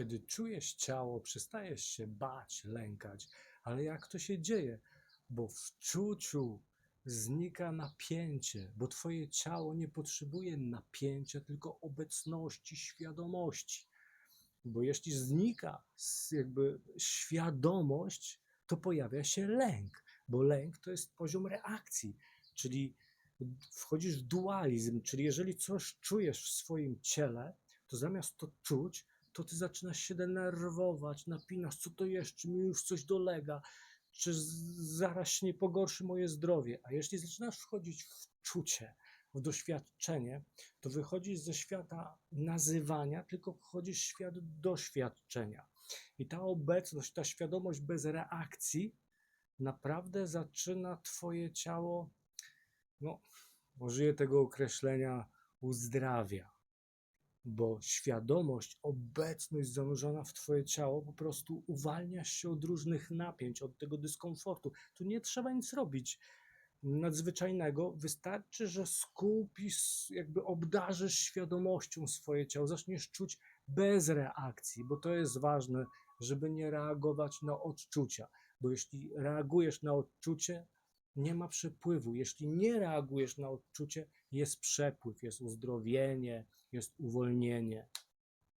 Kiedy czujesz ciało, przestajesz się bać, lękać. Ale jak to się dzieje? Bo w czuciu znika napięcie, bo twoje ciało nie potrzebuje napięcia, tylko obecności, świadomości. Bo jeśli znika jakby świadomość, to pojawia się lęk, bo lęk to jest poziom reakcji, czyli wchodzisz w dualizm, czyli jeżeli coś czujesz w swoim ciele, to zamiast to czuć, to ty zaczynasz się denerwować, napinasz, co to jest, czy mi już coś dolega, czy zaraz nie pogorszy moje zdrowie. A jeśli zaczynasz wchodzić w czucie, w doświadczenie, to wychodzisz ze świata nazywania, tylko wchodzisz w świat doświadczenia. I ta obecność, ta świadomość bez reakcji naprawdę zaczyna Twoje ciało, no, użyję tego określenia, uzdrawia. Bo świadomość, obecność zanurzona w Twoje ciało po prostu uwalniasz się od różnych napięć, od tego dyskomfortu. Tu nie trzeba nic robić nadzwyczajnego. Wystarczy, że skupisz, jakby obdarzysz świadomością swoje ciało, zaczniesz czuć bez reakcji, bo to jest ważne, żeby nie reagować na odczucia. Bo jeśli reagujesz na odczucie, nie ma przepływu. Jeśli nie reagujesz na odczucie, jest przepływ, jest uzdrowienie, jest uwolnienie.